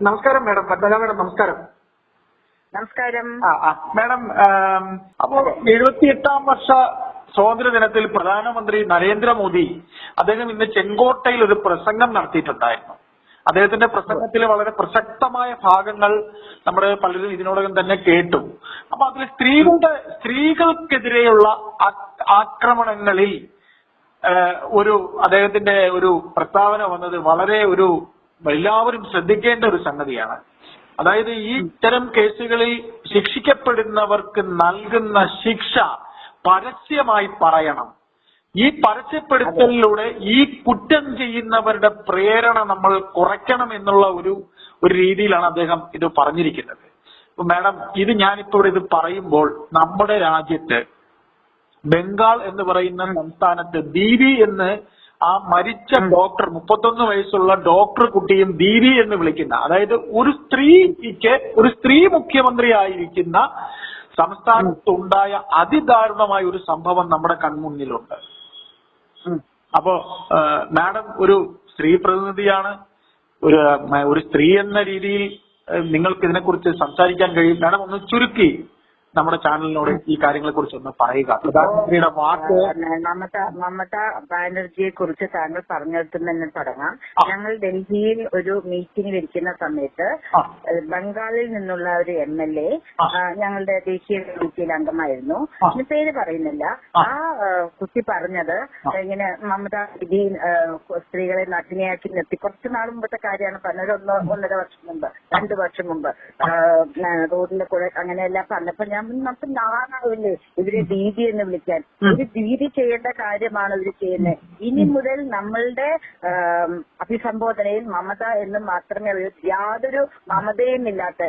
നമസ്കാരം madam. Padmaja madam നമസ്കാരം. നമസ്കാരം. മാഡം അപ്പോൾ അപ്പോ എഴുപത്തിയെട്ടാം വർഷ സ്വാതന്ത്ര്യ ദിനത്തിൽ പ്രധാനമന്ത്രി നരേന്ദ്രമോദി അദ്ദേഹം ഇന്ന് ചെങ്കോട്ടയിൽ ഒരു പ്രസംഗം നടത്തിയിട്ടുണ്ടായിരുന്നു. അദ്ദേഹത്തിന്റെ പ്രസംഗത്തിലെ വളരെ പ്രസക്തമായ ഭാഗങ്ങൾ നമ്മുടെ പലരും ഇതിനോടകം തന്നെ കേട്ടു. അപ്പൊ അതിൽ സ്ത്രീകളുടെ സ്ത്രീകൾക്കെതിരെയുള്ള ആക്രമണങ്ങളിൽ ഒരു അദ്ദേഹത്തിന്റെ ഒരു പ്രസ്താവന വന്നത് വളരെ ഒരു എല്ലാവരും ശ്രദ്ധിക്കേണ്ട ഒരു സംഗതിയാണ്. അതായത് ഈ ഇത്തരം കേസുകളിൽ ശിക്ഷിക്കപ്പെടുന്നവർക്ക് നൽകുന്ന ശിക്ഷ പരസ്യമായി പറയണം. ഈ പരസ്യപ്പെടുത്തലിലൂടെ ഈ കുറ്റം ചെയ്യുന്നവരുടെ പ്രേരണ നമ്മൾ കുറയ്ക്കണം എന്നുള്ള ഒരു ഒരു രീതിയിലാണ് അദ്ദേഹം ഇത് പറഞ്ഞിരിക്കുന്നത്. മാഡം ഇത് ഞാനിപ്പോൾ ഇത് പറയുമ്പോൾ നമ്മുടെ രാജ്യത്ത് ബംഗാൾ എന്ന് പറയുന്ന സംസ്ഥാനത്ത് ദീപി എന്ന് ആ മരിച്ച ഡോക്ടർ മുപ്പത്തൊന്ന് വയസ്സുള്ള ഡോക്ടർ കുട്ടിയും ദീദി എന്ന് വിളിക്കുന്ന അതായത് ഒരു സ്ത്രീക്ക് ഒരു സ്ത്രീ മുഖ്യമന്ത്രി ആയിരിക്കുന്ന സംസ്ഥാനത്തുണ്ടായ അതിദാരുണമായ ഒരു സംഭവം നമ്മുടെ കൺമുന്നിലുണ്ട്. അപ്പോ മാഡം ഒരു സ്ത്രീ പ്രതിനിധിയാണ്. ഒരു ഒരു സ്ത്രീ എന്ന രീതിയിൽ നിങ്ങൾക്ക് ഇതിനെക്കുറിച്ച് സംസാരിക്കാൻ കഴിയും. മാഡം ഒന്ന് ചുരുക്കി നമ്മുടെ ചാനലിനോട് ഈ കാര്യങ്ങളെ കുറിച്ച് ഒന്ന് പറയുക പ്രധാനമന്ത്രിയുടെ വാക്ക് മമത മമത ബാനർജിയെ കുറിച്ച് താങ്കൾ പറഞ്ഞെടുത്തു തന്നെ തുടങ്ങാം. ഞങ്ങൾ ഡൽഹിയിൽ ഒരു മീറ്റിംഗിൽ ഇരിക്കുന്ന സമയത്ത് ബംഗാളിൽ നിന്നുള്ള ഒരു എം എൽ എ ഞങ്ങളുടെ ദേശീയ കമ്മിറ്റിയിൽ അംഗമായിരുന്നു ആ. പേര് പറയുന്നില്ല ആ. കുട്ടി പറഞ്ഞത്. ഇങ്ങനെ മമത വിധി സ്ത്രീകളെ നഗ്നയാക്കി നിർത്തി കുറച്ച് നാൾ മുമ്പത്തെ കാര്യമാണ് പറഞ്ഞത് ഒന്ന് ഒന്നര വർഷം മുമ്പ് രണ്ടു വർഷം മുമ്പ് റോഡിന്റെ കൂടെ അങ്ങനെയെല്ലാം പറഞ്ഞപ്പോ ഞാൻ നമുക്ക് നാണാവില്ലേ? ഇവരെ ദീദി എന്ന് വിളിക്കാൻ. ഒരു ദീദി ചെയ്യേണ്ട കാര്യമാണ് ഇവർ ചെയ്യുന്നത് ഇനി മുതൽ നമ്മളുടെ അഭിസംബോധനയിൽ മമത എന്ന് മാത്രമേ ഉള്ളൂ. യാതൊരു മമതയും ഇല്ലാത്ത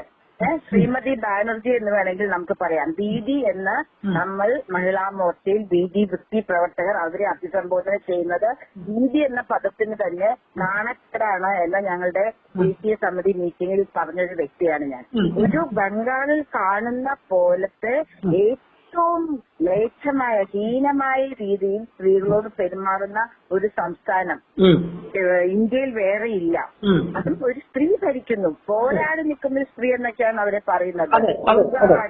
ശ്രീമതി ബാനർജി എന്ന് വേണമെങ്കിൽ നമുക്ക് പറയാം ദീദി എന്ന് ഉം. നമ്മൾ മഹിളാ മോർച്ചയിൽ ബി ഡി വൃത്തി പ്രവർത്തകർ അവരെ അഭിസംബോധന ചെയ്യുന്നത് ദീദി എന്ന പദത്തിന് തന്നെ നാണക്കേടാണ് എന്ന് ഞങ്ങളുടെ ദേശീയ സമിതി മീറ്റിംഗിൽ പറഞ്ഞൊരു വ്യക്തിയാണ് ഞാൻ. ഒരു ബംഗാളിൽ കാണുന്ന പോലത്തെ ഏറ്റവും മ്ലേച്ഛമായ ഹീനമായ രീതിയിൽ സ്ത്രീകളോട് പെരുമാറുന്ന ഒരു സംസ്ഥാനം. ഇന്ത്യയിൽ വേറെ ഇല്ല. അതും ഒരു സ്ത്രീ ഭരിക്കുന്നു. പോരാടി നിൽക്കുന്ന സ്ത്രീ എന്നൊക്കെയാണ് അവരെ പറയുന്നത്.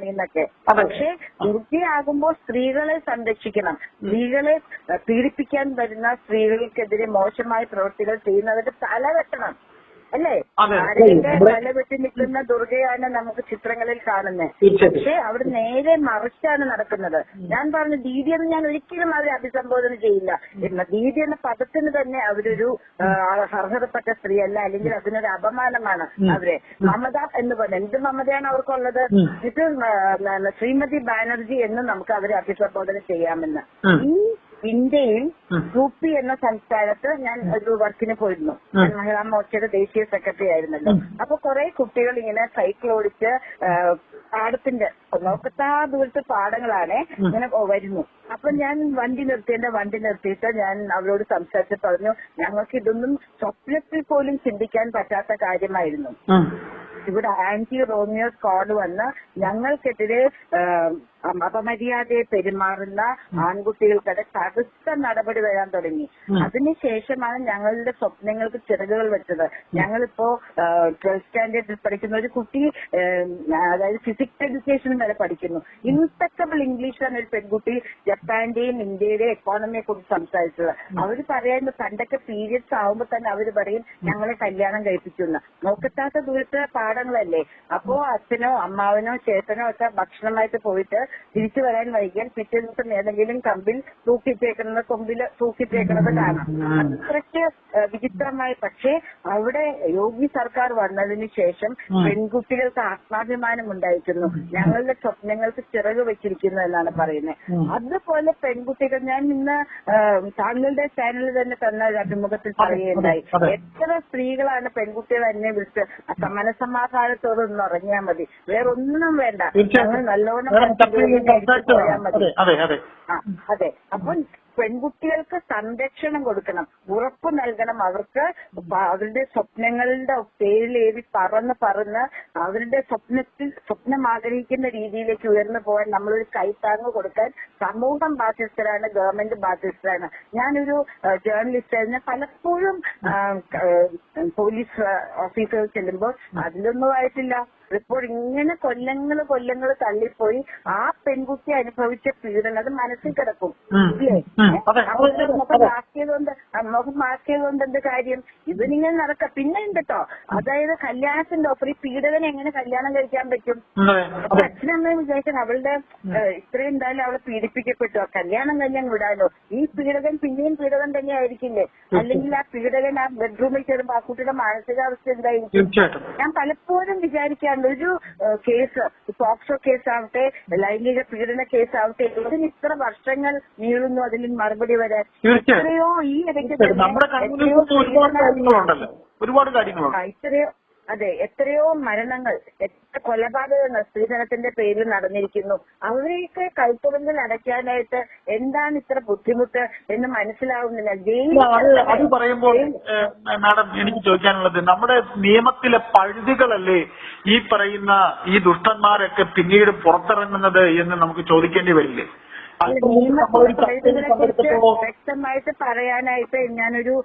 എന്നൊക്കെ. പക്ഷെ ദുർഗയാകുമ്പോൾ സ്ത്രീകളെ സംരക്ഷിക്കണം. സ്ത്രീകളെ പീഡിപ്പിക്കാൻ വരുന്ന സ്ത്രീകൾക്കെതിരെ മോശമായ പ്രവൃത്തികൾ ചെയ്യുന്നവരുടെ തല വെട്ടണം അല്ലേ? ഇവിടെ- തല വെട്ടി നിൽക്കുന്ന ദുർഗയാണ് നമുക്ക് ചിത്രങ്ങളിൽ കാണുന്നത്. പക്ഷെ അവിടെ നേരെ മറിച്ചാണ് നടക്കുന്നത്. ഞാൻ പറഞ്ഞു ദീദി എന്ന് ഞാൻ ഒരിക്കലും അവരെ അഭിസംബോധന ചെയ്യില്ല. എന്ന ദീദി എന്ന പദത്തിന് തന്നെ അവരൊരു അർഹതപ്പെട്ട സ്ത്രീ സ്ത്രീയല്ല അല്ലെങ്കിൽ അതിനൊരു അപമാനമാണ് അവരെ. മമത എന്ന് പറഞ്ഞ എന്ത് മമതയാണ് അവർക്കുള്ളത്? ഇത് ശ്രീമതി ബാനർജി എന്ന് നമുക്ക് അവരെ അഭിസംബോധന ചെയ്യാമെന്ന്. ഈ ഇന്ത്യയിൽ ഉം. യു പി എന്ന സംസ്ഥാനത്ത് ഞാൻ ഒരു വർക്കിന് പോയിരുന്നു. ഞാൻ മഹിളാ മോർച്ചയുടെ ദേശീയ സെക്രട്ടറി ആയിരുന്നല്ലോ. അപ്പൊ കുറെ കുട്ടികൾ ഇങ്ങനെ സൈക്കിൾ ഓടിച്ച് പാടത്തിന്റെ നോക്കത്താ ദൂരത്ത് പാടങ്ങളാണ്. ഇങ്ങനെ വരുന്നു. അപ്പൊ ഞാൻ വണ്ടി നിർത്തി എന്റെ വണ്ടി നിർത്തിയിട്ട് ഞാൻ അവരോട് സംസാരിച്ച് പറഞ്ഞു ഞങ്ങൾക്ക് ഇതൊന്നും സ്വപ്നത്തിൽ പോലും ചിന്തിക്കാൻ പറ്റാത്ത കാര്യമായിരുന്നു. ഇവിടെ ആന്റി റോമിയോ സ്ക്വാഡ് വന്ന് ഞങ്ങൾക്കെതിരെ അപമര്യാദയെ പെരുമാറുന്ന ആൺകുട്ടികൾക്കെതിരെ കടുത്ത നടപടി വരാൻ തുടങ്ങി. അതിനുശേഷമാണ് ഞങ്ങളുടെ സ്വപ്നങ്ങൾക്ക് ചിറകുകൾ വെച്ചത്. ഞങ്ങളിപ്പോ ട്വൽത്ത് സ്റ്റാൻഡേർഡിൽ പഠിക്കുന്ന ഒരു കുട്ടി അതായത് ഫിസിക്സ് എഡ്യൂക്കേഷൻ വരെ പഠിക്കുന്നു. ഇൻസ്പെക്ടബിൾ ഇംഗ്ലീഷാണ് ഒരു പെൺകുട്ടി ജപ്പാന്റെയും ഇന്ത്യയുടെയും എക്കോണമിയെ കുറിച്ച് സംസാരിച്ചത്. അവർ പറയുന്നത് പണ്ടൊക്കെ പീരിയഡ്സ് ആവുമ്പോൾ തന്നെ അവർ പറയും ഞങ്ങളെ കല്യാണം കഴിപ്പിക്കുന്ന. നോക്കത്താത്ത ദൂരത്തെ പാഠങ്ങളല്ലേ? അപ്പോ അച്ഛനോ അമ്മാവനോ ചേട്ടനോ ഒക്കെ ഭക്ഷണമായിട്ട് പോയിട്ട് തിരിച്ചു വരാൻ വൈകിയാൽ പിറ്റേ ദിവസം ഏതെങ്കിലും കമ്പിൽ തൂക്കിയിട്ടേക്കുന്നത് കൊമ്പിൽ തൂക്കിയിട്ടേക്കുന്നത് കാണാം. അത്രയ്ക്ക് വിചിത്രമായി. പക്ഷേ അവിടെ യോഗി സർക്കാർ വന്നതിന് ശേഷം പെൺകുട്ടികൾക്ക് ആത്മാഭിമാനം ഉണ്ടായിരിക്കുന്നു ഞങ്ങളുടെ സ്വപ്നങ്ങൾക്ക് ചിറക് വെച്ചിരിക്കുന്നു എന്നാണ് പറയുന്നത്. അതുപോലെ പെൺകുട്ടികൾ ഞാൻ ഇന്ന് താങ്കളുടെ ചാനലിൽ തന്നെ തന്ന ഒരു അഭിമുഖത്തിൽ പറയുകയുണ്ടായി. എത്ര സ്ത്രീകളാണ് പെൺകുട്ടികൾ എന്നെ വിളിച്ച് "അ- മനസമാധാനത്തോടെ ഒന്ന് ഉറങ്ങിയാൽ മതി? വേറൊന്നും വേണ്ട. ഞങ്ങൾ നല്ലോണം അതെ അപ്പോൾ പെൺകുട്ടികൾക്ക് സംരക്ഷണം കൊടുക്കണം. ഉറപ്പ് നൽകണം. അവർക്ക് അവരുടെ സ്വപ്നങ്ങളുടെ പേരിൽ ഏറി പറന്ന് പറന്ന് അവരുടെ സ്വപ്നത്തിൽ സ്വപ്നം ആഗ്രഹിക്കുന്ന രീതിയിലേക്ക് ഉയർന്നു പോകാൻ നമ്മളൊരു കൈത്താങ്ങ് കൊടുക്കാൻ സമൂഹം ബാധ്യസ്ഥരാണ് ഗവൺമെന്റ് ബാധ്യസ്ഥരാണ്. ഞാനൊരു ജേർണലിസ്റ്റ് ആയിരുന്നു. പലപ്പോഴും പോലീസ് ഓഫീസർ ചെല്ലുമ്പോൾ അതിലൊന്നും ആയിട്ടില്ല. ഇപ്പോൾ ഇങ്ങനെ കൊല്ലങ്ങൾ കൊല്ലങ്ങൾ തള്ളിപ്പോയി ആ പെൺകുട്ടി അനുഭവിച്ച പീഡനം അത് മനസ്സിൽ കിടക്കും. ഇല്ലേ? മുഖം മുഖം മാറ്റിയതുകൊണ്ട് എന്ത് കാര്യം? ഇതിനിങ്ങനെ നടക്ക. പിന്നെ ഉണ്ട് കേട്ടോ അതായത് കല്യാണത്തിന്റെ ഓഫർ ഈ പീഡകനെ എങ്ങനെ കല്യാണം കഴിക്കാൻ പറ്റും? അപ്പൊ അച്ഛനമ്മയും വിചാരിക്കണം അവളുടെ ഇത്രയും എന്തായാലും അവളെ പീഡിപ്പിക്കപ്പെട്ടു. കല്യാണം കഴിഞ്ഞാൽ വിടാലോ. ഈ പീഡകൻ പിന്നെയും പീഡകൻ തന്നെ ആയിരിക്കില്ലേ? അല്ലെങ്കിൽ ആ പീഡകൻ ആ ബെഡ്റൂമിൽ ചേരുമ്പോ ആ കുട്ടിയുടെ മാനസികാവസ്ഥ എന്തായിരിക്കും? ഞാൻ പലപ്പോഴും വിചാരിക്കാറുണ്ട്. ഒരു കേസ് പോക്സോ കേസാവട്ടെ ലൈംഗിക പീഡന കേസാവട്ടെ ഇതിന് ഇത്ര വർഷങ്ങൾ നീളുന്നു അതിന് മറുപടി വരാൻ. ഇത്രയോ എത്രയോ ഈ ഇടയ്ക്ക് ഒരുപാട് കാര്യങ്ങളുണ്ട്. തന്നെ എത്രയോ അതെ എത്രയോ മരണങ്ങൾ എത്ര കൊലപാതകങ്ങൾ സ്ത്രീധനത്തിന്റെ പേരിൽ നടന്നിരിക്കുന്നു. അവരെയൊക്കെ കൈത്തുറമ്പിൽ അടയ്ക്കാനായിട്ട് എന്താണ് ഇത്ര ബുദ്ധിമുട്ട് എന്ന് മനസ്സിലാവുന്നില്ല. അത് പറയുമ്പോൾ മാഡം എനിക്ക് ചോദിക്കാനുള്ളത് നമ്മുടെ നിയമത്തിലെ പഴുതികളല്ലേ ഈ പറയുന്ന ഈ ദുഷ്ടന്മാരൊക്കെ പിന്നീട് പുറത്തിറങ്ങുന്നത് എന്ന് നമുക്ക് ചോദിക്കേണ്ടി വരില്ലേ? വ്യക്തമായിട്ട് പറയാനായിട്ട് ഞാനൊരു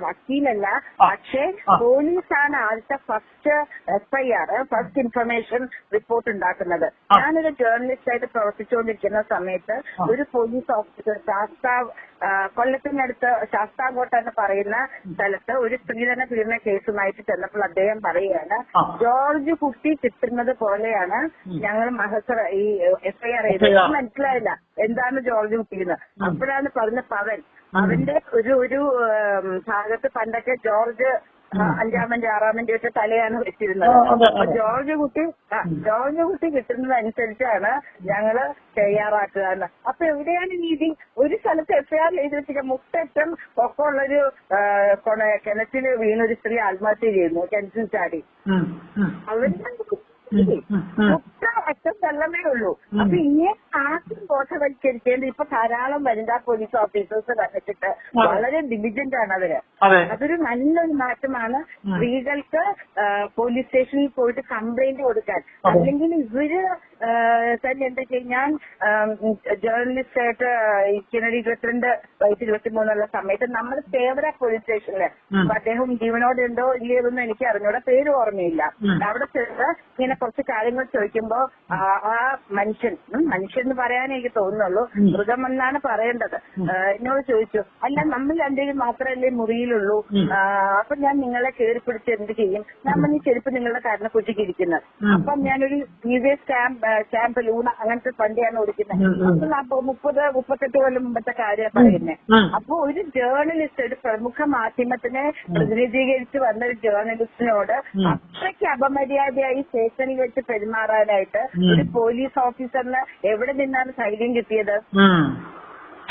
വക്കീലല്ല. പക്ഷെ പോലീസാണ് ആദ്യത്തെ first FIR first information report ഉണ്ടാക്കുന്നത്. ഞാനൊരു ജേർണലിസ്റ്റ് ആയിട്ട് പ്രവർത്തിച്ചുകൊണ്ടിരിക്കുന്ന സമയത്ത് ഒരു പോലീസ് ഓഫീസർ ശാസ്താ ആ, കൊല്ലത്തിനടുത്ത് ശാസ്താംകോട്ട എന്ന് പറയുന്ന സ്ഥലത്ത് ഒരു സ്ത്രീധന പീഡന കേസുമായിട്ട് ചെന്നപ്പോൾ അദ്ദേഹം പറയുകയാണ് ജോർജ് കുട്ടി കിട്ടുന്നത് പോലെയാണ്. ഞങ്ങൾ മഹസർ ഈ എഫ്ഐആർ. ചെയ്തത് മനസ്സിലായില്ല. എന്താണ് ജോർജ് കുട്ടിന്ന്? അപ്പോഴാണ് പറഞ്ഞ പവൻ. അവന്റെ ഒരു ഒരു ഭാഗത്ത് പണ്ടൊക്കെ ജോർജ് അഞ്ചാമന്റെ ആറാമന്റെ ഒക്കെ തലയാണ് വെച്ചിരുന്നത്. ജോർജ് കുട്ടി ജോർജ് കുട്ടി കിട്ടുന്നതനുസരിച്ചാണ് ഞങ്ങൾ തയ്യാറാക്കുക എന്ന് അപ്പൊ എവിടെയാണ് നീതി ഒരു സ്ഥലത്ത് എഫ്ഐആർ ചെയ്ത് വെച്ചിട്ട് മുട്ടറ്റം ഒക്കെ ഉള്ളൊരു കൊണ- കിണറ്റിൽ വീണൊരു സ്ത്രീ ആത്മഹത്യ ചെയ്യുന്നു കിണറ്റിൽ ചാടി. അവരുടെ. മുട്ട അറ്റം തള്ളമേ ഉള്ളൂ. അപ്പൊ ആദ്യം ബോധവൽക്കരിക്കേണ്ട ഇപ്പൊ ധാരാളം വനിതാ പോലീസ് ഓഫീസേഴ്സ് വന്നിട്ടിട്ട് വളരെ ഡിലിജന്റ് ആണ് അവർ. അതൊരു നല്ലൊരു മാറ്റമാണ്. സ്ത്രീകൾക്ക് പോലീസ് സ്റ്റേഷനിൽ പോയിട്ട് കംപ്ലൈന്റ് കൊടുക്കാൻ. അല്ലെങ്കിൽ ഇവർ തന്നെ എന്താ ചെയ്യും? ഞാൻ ജേർണലിസ്റ്റ് ആയിട്ട് ഇരിക്കുന്നൊരു ഇരുപത്തിരണ്ട് വയസ്സ് ഇരുപത്തിമൂന്നുള്ള സമയത്ത് നമ്മുടെ തേവര പോലീസ് സ്റ്റേഷനിൽ അപ്പൊ അദ്ദേഹം ജീവനോടെ ഉണ്ടോ ഇല്ലയോ എന്ന് എനിക്ക് അറിഞ്ഞൂടാ. പേര് ഓർമ്മയില്ല. അവിടെ ചെന്ന് ഇങ്ങനെ കുറച്ച് കാര്യങ്ങൾ ചോദിക്കുമ്പോ ആ മനുഷ്യൻ മനുഷ്യൻ എന്ന് പറയാനേ എനിക്ക് തോന്നുന്നുള്ളൂ. ഉം. മൃഗം എന്നാണ് പറയേണ്ടത്. എന്നോട് ചോദിച്ചു അല്ല നമ്മൾ രണ്ടുപേരും മാത്രമല്ലേ മുറിയിലുള്ളൂ. അപ്പൊ ഞാൻ നിങ്ങളെ കയറി പിടിച്ച് എന്ത് ചെയ്യും? നമ്മൾ ഈ ചെരുപ്പ് നിങ്ങളുടെ കാരണ കുറ്റിക്കിരിക്കുന്നത്. അപ്പം ഞാനൊരു V S camp camp Luna അങ്ങനത്തെ വണ്ടിയാണ് ഓടിക്കുന്നത്. അപ്പൊ മുപ്പത് മുപ്പത്തെട്ട് കൊല്ലം മുമ്പത്തെ കാര്യമാണ് പറയുന്നത്. അപ്പൊ ഒരു ജേർണലിസ്റ്റ് ഒരു പ്രമുഖ മാധ്യമത്തിനെ പ്രതിനിധീകരിച്ച് വന്ന ഒരു ജേർണലിസ്റ്റിനോട്. അത്രയ്ക്ക് അപമര്യാദയായി സ്റ്റേഷനിൽ വെച്ച് പെരുമാറാനായിട്ട് ഒരു പോലീസ് ഓഫീസറിന് എവിടെ നിന്നാണ് ധൈര്യം കിട്ടിയത്.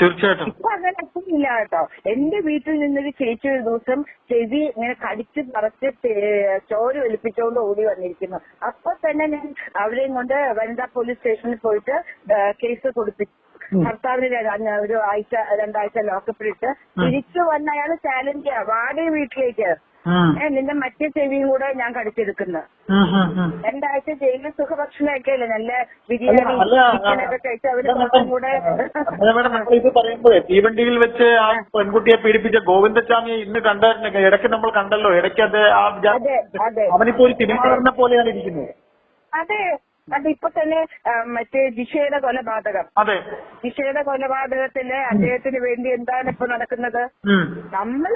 തീർച്ചയായിട്ടും. ഇപ്പൊ അങ്ങനെ ഒന്നുമില്ല കേട്ടോ. എന്റെ വീട്ടിൽ നിന്നൊരു ചേച്ചി ഒരു ദിവസം ചെവി ഇങ്ങനെ കടിച്ച് പറിച്ച് ചോര ഒലിപ്പിച്ചുകൊണ്ട് ഓടി വന്നിരിക്കുന്നു. അപ്പൊ തന്നെ ഞാൻ അവരെയും കൊണ്ട് വനിതാ പോലീസ് സ്റ്റേഷനിൽ പോയിട്ട് കേസ് കൊടുപ്പിച്ചു. ഭർത്താവിന് ഒരു ആഴ്ച രണ്ടാഴ്ച ലോക്കപ്പിലിട്ട് തിരിച്ചു വന്ന അയാൾ ചാലഞ്ച് വാടക വീട്ടിലേക്ക്. നിന്റെ മറ്റേ ചെവിയും കൂടെ ഞാൻ കടിച്ചെടുക്കുന്നു. ഉം, ഉം, ഉം. രണ്ടാഴ്ച ജയിലിൽ സുഖഭക്ഷണമൊക്കെ അല്ലേ? നല്ല ബിരിയാണി ചിക്കനൊക്കെ കഴിച്ച് അവർ കുറച്ചും കൂടെ ഇത് പറയുമ്പോഴേ തീവണ്ടിയിൽ വെച്ച് ആ പെൺകുട്ടിയെ പീഡിപ്പിച്ച ഗോവിന്ദസ്വാമിയെ ഇന്ന് കണ്ടായിരുന്നു ഇടയ്ക്ക് നമ്മൾ കണ്ടല്ലോ ഇടയ്ക്ക് അത് ആ അവനിപ്പോ ഒരു സിനിമാറിനെ പോലെയാണ് ഇരിക്കുന്നത്. അതെ അത് ഇപ്പൊ തന്നെ മറ്റേ ജിഷയുടെ കൊലപാതകം. അതെ. ജിഷയുടെ കൊലപാതകത്തിൽ അദ്ദേഹത്തിന് വേണ്ടി എന്താണ് ഇപ്പൊ നടക്കുന്നത്? നമ്മളും നമ്മൾ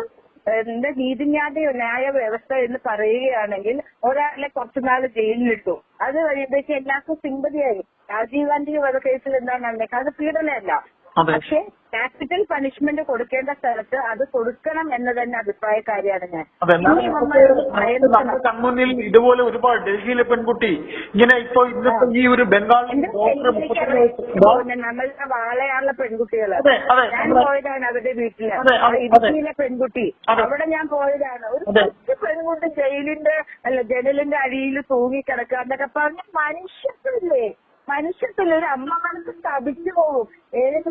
എന്താ നീതിന്യായ ന്യായ വ്യവസ്ഥ എന്ന് പറയുകയാണെങ്കിൽ ഒരാളെ കുറച്ചുനാൾ ജയിലിലിട്ടു. അത് കഴിയുമ്പോഴേക്കും എല്ലാവർക്കും സിമ്പതിയായി രാജീവ് ഗാന്ധി വധക്കേസിൽ എന്താണ് നടന്നേ? അത് പീഡനമല്ല. പക്ഷെ ക്യാപിറ്റൽ പണിഷ്മെന്റ് കൊടുക്കേണ്ട സ്ഥലത്ത് അത് കൊടുക്കണം എന്ന് തന്നെ അഭിപ്രായക്കാരിയാണ് ഞാൻ. കൺമുന്നിൽ ഇതുപോലെ ഒരുപാട് ഡൽഹിയിലെ പെൺകുട്ടി ഇങ്ങനെ ഇപ്പൊ ഇന്നത്തെ ഈ ഒരു ബംഗാൾ നമ്മളുടെ വാളയാളുള്ള അതെ, ഞാൻ പോയതാണ് അവരുടെ വീട്ടിൽ. ഇടുക്കിയിലെ പെൺകുട്ടി. അവിടെ ഞാൻ പോയതാണ്. ഒരു. കൊച്ചു പെൺകുട്ടി ജയിലിന്റെ അല്ല ജനലിന്റെ അടിയിൽ തൂങ്ങി കിടക്കുക എന്നൊക്കെ പറഞ്ഞ മനുഷ്യത്വല്ലേ മനുഷ്യത്വല്ലേ ഒരു അമ്മ മനസ്സ് തപിച്ചു പോകും. ഏത്.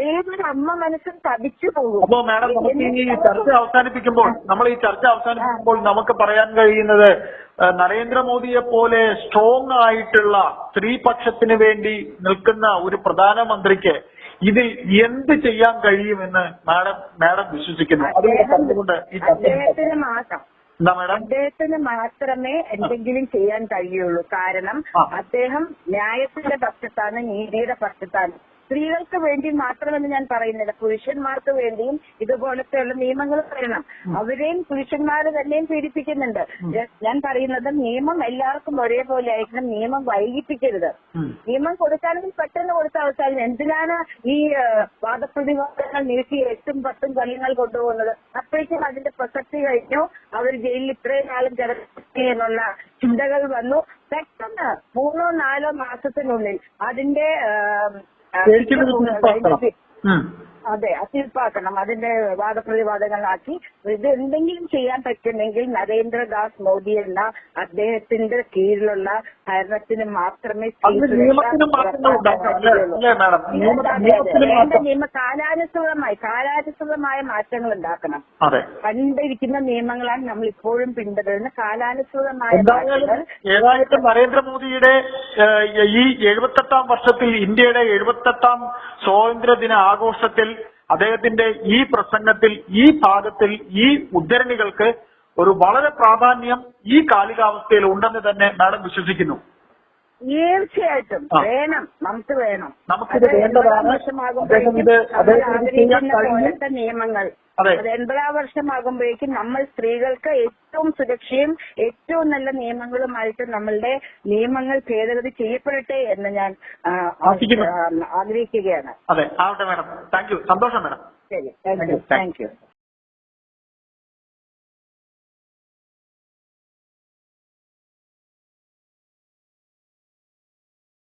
ഏതൊരു അമ്മ മനസ്സും തപിച്ചു പോകും. അപ്പോ മാഡം നമുക്ക് ഈ ചർച്ച അവസാനിപ്പിക്കുമ്പോൾ നമ്മൾ ഈ ചർച്ച അവസാനിപ്പിക്കുമ്പോൾ നമുക്ക് പറയാൻ കഴിയുന്നത് നരേന്ദ്രമോദിയെ പോലെ സ്ട്രോങ് ആയിട്ടുള്ള സ്ത്രീപക്ഷത്തിന് വേണ്ടി നിൽക്കുന്ന ഒരു പ്രധാനമന്ത്രിക്ക് ഇതിൽ എന്ത് ചെയ്യാൻ കഴിയുമെന്ന് മാഡം മാഡം വിശ്വസിക്കുന്നു. അതുകൊണ്ട് ഈ ചർച്ച അദ്ദേഹത്തിന് മാത്രമേ എന്തെങ്കിലും ചെയ്യാൻ കഴിയുള്ളൂ. കാരണം അദ്ദേഹം ന്യായത്തിന്റെ പക്ഷത്താണ് നീതിയുടെ പക്ഷത്താണ്. സ്ത്രീകൾക്ക് വേണ്ടി മാത്രമെന്ന് ഞാൻ പറയുന്നില്ല. പുരുഷന്മാർക്ക് വേണ്ടിയും ഇതുപോലത്തെയുള്ള നിയമങ്ങൾ വരണം. അവരെയും പുരുഷന്മാർ തന്നെയും പീഡിപ്പിക്കുന്നുണ്ട്. ഞാൻ- പറയുന്നത് നിയമം എല്ലാവർക്കും ഒരേപോലെ ആയിരിക്കണം. നിയമം വൈകിപ്പിക്കരുത്. നിയമം കൊടുക്കാണെങ്കിൽ പെട്ടെന്ന് കൊടുത്ത അവസാനം എന്തിനാണ് ഈ വാദപ്രതിവാദങ്ങൾ നീട്ടി എട്ടും പത്തും കൊല്ലങ്ങൾ കൊണ്ടുപോകുന്നത്? അപ്പോഴേക്കും അതിന്റെ പ്രസക്തി കഴിഞ്ഞു. അവർ ജയിലിൽ ഇത്രയും നാളും കിടക്കി എന്നുള്ള ചിന്തകൾ വന്നു. പെട്ടെന്ന് മൂന്നോ നാലോ മാസത്തിനുള്ളിൽ അതിന്റെ ആ, ആ, കേൾക്കുന്നത് തീർപ്പാക്കണം. ഉം. അതെ തീർപ്പാക്കണം അതിന്റെ വാദപ്രതിവാദങ്ങളാക്കി. ഇത് എന്തെങ്കിലും ചെയ്യാൻ പറ്റുമെങ്കിൽ നരേന്ദ്രദാസ് മോദി എന്ന അദ്ദേഹത്തിന്റെ കീഴിലുള്ള ഭരണത്തിന് മാത്രമേ നിയമ- അതെ, അതെ. കാലാനുസൃതമായി കാലാനുസൃതമായ മാറ്റങ്ങൾ ഉണ്ടാക്കണം. അതെ. കണ്ടിരിക്കുന്ന നിയമങ്ങളാണ് നമ്മൾ ഇപ്പോഴും പിന്തുടരുന്ന കാലാനുസൃതമായ മാറ്റങ്ങൾ ഏതായാലും നരേന്ദ്രമോദിയുടെ ഈ എഴുപത്തെട്ടാം വർഷത്തിൽ ഇന്ത്യയുടെ എഴുപത്തെട്ടാം സ്വാതന്ത്ര്യ ദിന ആഘോഷത്തിൽ അദ്ദേഹത്തിന്റെ ഈ പ്രസംഗത്തിൽ ഈ ഭാഗത്തിൽ ഈ ഉദ്ധരണികൾക്ക് ഒരു വളരെ പ്രാധാന്യം ഈ കാലികാവസ്ഥയിൽ ഉണ്ടെന്ന് തന്നെ മാഡം വിശ്വസിക്കുന്നു. തീർച്ചയായിട്ടും. വേണം. നമുക്ക് വേണം. നമുക്ക് അത് വേണ്ടതാണ്. എൺപതാം വർഷമാകുമ്പോഴേക്കും അദ്ദേഹം ഇത് നമ്മൾ അദ്ദേഹത്തിന് ഇത് ചെയ്യാൻ കഴിഞ്ഞു. പോലത്തെ നിയമങ്ങൾ. അതെ. അത് എൺപതാം വർഷമാകുമ്പോഴേക്കും നമ്മൾ സ്ത്രീകൾക്ക് ഏറ്റവും സുരക്ഷയും ഏറ്റവും നല്ല നിയമങ്ങളുമായിട്ട് നമ്മളുടെ നിയമങ്ങൾ ഭേദഗതി ചെയ്യപ്പെടട്ടെ എന്ന് ഞാൻ ആ, ആശിക്കുന്നു. ആ, ആഗ്രഹിക്കുകയാണ്. അതെ. ആവട്ടെ മാഡം. Thank you. സന്തോഷം മാഡം. ശരി. Thank you. Thank you.